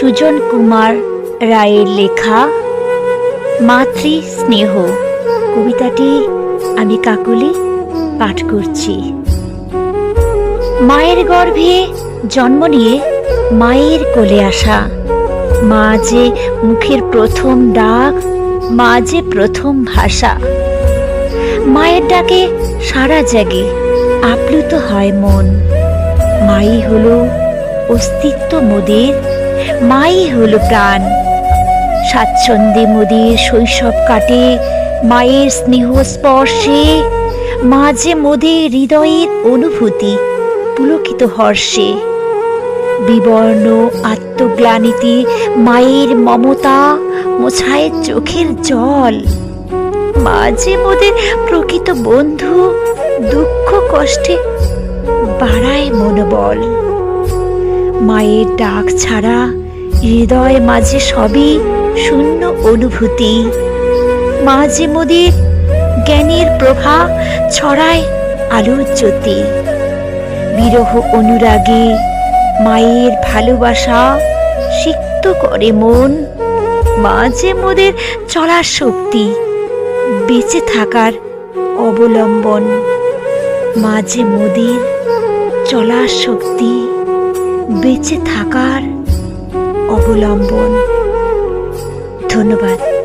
সুজন কুমার রায়ের লেখা মাতৃ স্নেহ। কবিতাটি আমি কাকুলি পাঠ করছি। মায়ের গর্ভে জন্ম নিয়ে মায়ের কোলে আসা। মা যে মুখের প্রথম ডাক মা যে প্রথম ভাষা। মায়ের ডাকে সারা জাগে আপ্লুত হয় মন। মাই হলো অস্তিত্ব মোদের মাই হলো প্রাণ। স্বাচ্ছন্দ্যে মোদের শৈশব কাটে, মায়ের স্নেহ স্পর্শে, মাঝে মোদের হৃদয়ের অনুভূতি পুলকিত হর্ষে। বিবর্ণ আত্মগ্লানিতে মায়ের মমতা মোছায় চোখের জল। মাঝে মোদের প্রকৃত বন্ধু দুঃখ কষ্টে বাড়ায় মনোবল। মায়ের ডাক ছাড়া হৃদয় মাঝে সবই শূন্য অনুভূতি। মাঝে মোদের জ্ঞানের প্রভা ছড়ায় আলোর জ্যোতি। বিরহ অনুরাগে মায়ের ভালোবাসা সিক্ত করে মন। মাঝে মোদের চলার শক্তি বেঁচে থাকার অবলম্বন। মাঝে মোদের চলার শক্তি বেঁচে থাকার অবলম্বন। ধন্যবাদ।